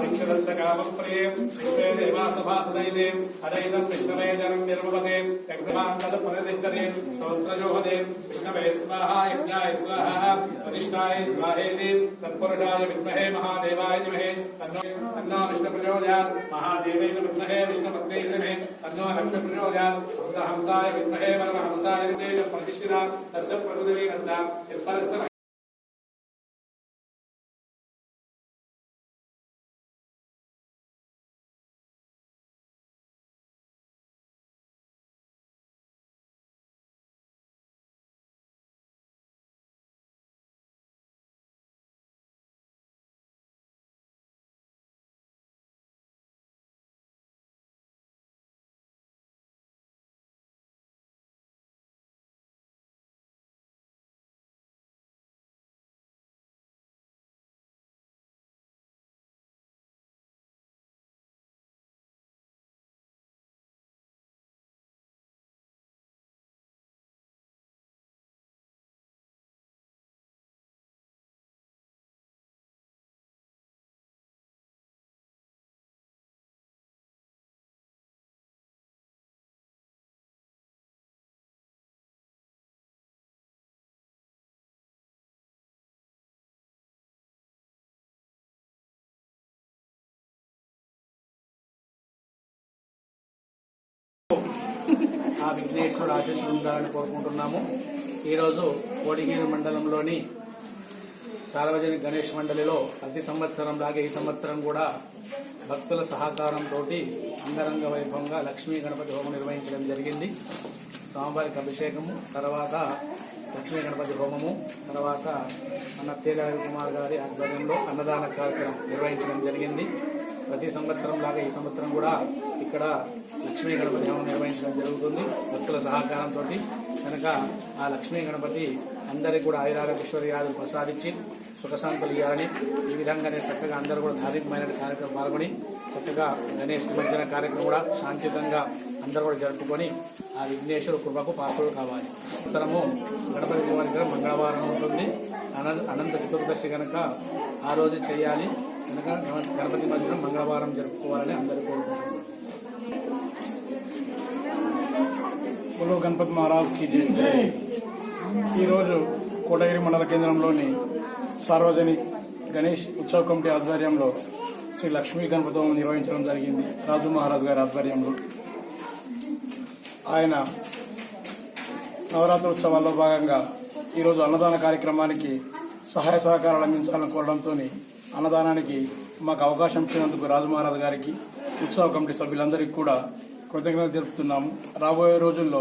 ఆవిక్షరస్య విశ్వే దేవాసభాసదైతే అదైతం విష్ణవేజనం నిర్మవతే యజ్ఞమాంతద ప్రతిష్టతే స్తోత్రజోహదే విష్ణవే స్వాహ యజ్ఞాయ స్వాహ ప్రతిష్టాయ స్వాహేతి తత్పురుషాయ విద్మహే మహాదేవాయ ధీమహి తన్నో తన్నో విష్ణు ప్రచోదయాత్ మహాదేవేన విద్మహే విష్ణుపత్నే ధీమహి తన్నో లక్ష్మి ప్రచోదయాత్ హంస హంసాయ విద్మహే వరహంసాయ విద్మహే ప్రతిష్ఠితా తస్య ప్రకృతివేనస్య యత్పరస్య విఘ్నేశ్వరుడు ఆశీస్సులు ఉండాలని కోరుకుంటున్నాము. ఈరోజు కోడిగేరు మండలంలోని సార్వజనిక గణేష్ మండలిలో ప్రతి సంవత్సరం లాగే ఈ సంవత్సరం కూడా భక్తుల సహకారంతో అంగరంగ వైభవంగా లక్ష్మీ గణపతి హోమం నిర్వహించడం జరిగింది. స్వామివారికి అభిషేకము తర్వాత లక్ష్మీ గణపతి హోమము తర్వాత అన్న తేజ కుమార్ గారి ఆధ్వర్యంలో అన్నదాన కార్యక్రమం నిర్వహించడం జరిగింది. ప్రతి సంవత్సరం లాగా ఈ సంవత్సరం కూడా ఇక్కడ లక్ష్మీ గణపతి హోమం నిర్వహించడం జరుగుతుంది. భక్తుల సహకారంతో కనుక ఆ లక్ష్మీ గణపతి అందరికీ కూడా ఐరారోగ్యశ్వర్యాదులు ప్రసాదించి సుఖశాంతులు ఇవ్వాలని ఈ విధంగానే చక్కగా అందరూ కూడా ధార్మికమైన కార్యక్రమం పాల్గొని చక్కగా గణేష్ నిమజ్జన కార్యక్రమం కూడా శాంతియుతంగా అందరూ కూడా జరుపుకొని ఆ విఘ్నేశ్వర కృపకు పాత్రలు కావాలి. ఉత్తరము గణపతి నిమజ్జనం మంగళవారం ఉంటుంది. అన- అనంత చతుర్దశి కనుక ఆ రోజు చేయాలి. అనగా గణపతి నిమజ్జనం మంగళవారం జరుపుకోవాలని అందరూ కోరుకుంటున్నారు. బోలో గణపతి మహారాజ్కి జై. ఈరోజు కోటగిరి మండల కేంద్రంలోని సార్వజనిక్ గణేష్ ఉత్సవ కమిటీ ఆధ్వర్యంలో శ్రీ లక్ష్మీ గణపతి నిర్వహించడం జరిగింది. రాజు మహారాజ్ గారి ఆధ్వర్యంలో. ఆయన నవరాత్రి ఉత్సవాల్లో భాగంగా ఈరోజు అన్నదాన కార్యక్రమానికి సహాయ సహకారాలు అందించాలని కోరడంతో అన్నదానానికి మాకు అవకాశం ఇచ్చినందుకు రాజమహారాజ్ గారికి ఉత్సవ కమిటీ సభ్యులందరికీ కూడా కృతజ్ఞత తెలుపుతున్నాము. రాబోయే రోజుల్లో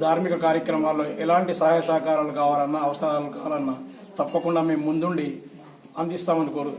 ధార్మిక కార్యక్రమాల్లో ఎలాంటి సహాయ సహకారాలు కావాలన్నా అవసరాలు కావాలన్నా తప్పకుండా మేము ముందుండి అందిస్తామని కోరు